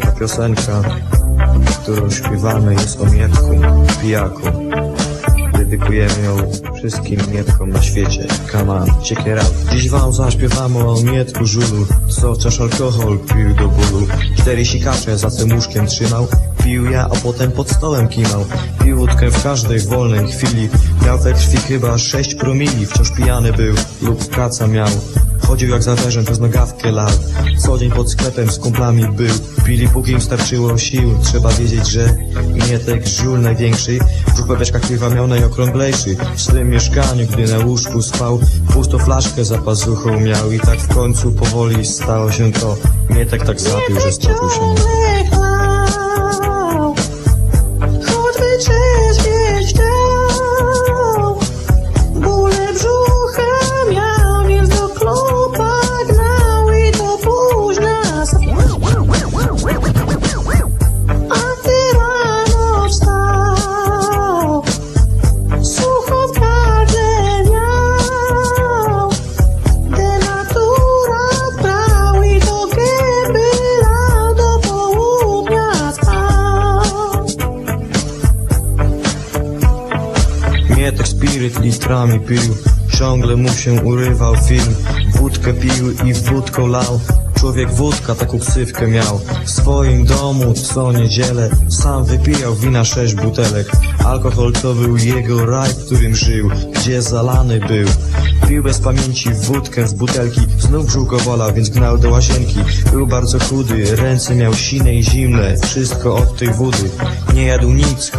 Ta piosenka, którą śpiewamy jest o Mietku, pijaku. Dedykujemy ją wszystkim Mietkom na świecie. Come on, check it out. Dziś wam zaśpiewamy o Mietku żulu, co chociaż alkohol pił do bólu. Cztery sikacze za tym łóżkiem trzymał, pił ja, a potem pod stołem kimał. Pił łódkę w każdej wolnej chwili, miał we krwi chyba sześć promili, wciąż pijany był lub praca miał. Chodził jak zawerzem przez nogawkę lał Co dzień pod sklepem z kumplami był. Pili póki im starczyło sił. Trzeba wiedzieć, że Mietek żul największy. Brzuch we beczkach piwa miał najokrąglejszy. W swym mieszkaniu, gdy na łóżku spał Pustą flaszkę za pazuchą miał. I tak w końcu powoli stało się to. Mietek tak zapił, że stopił się Mietek spiryt litrami pił. Ciągle mu się urywał film. Wódkę pił i wódką lał. Człowiek wódka taką ksywkę miał. W swoim domu co niedzielę Sam wypijał wina sześć butelek. Alkohol to był jego raj, w którym żył Gdzie zalany był. Pił bez pamięci wódkę z butelki. Znów brzucho bolał, więc gnał do łazienki. Był bardzo chudy, ręce miał sine i zimne. Wszystko od tej wody. Nie jadł nic,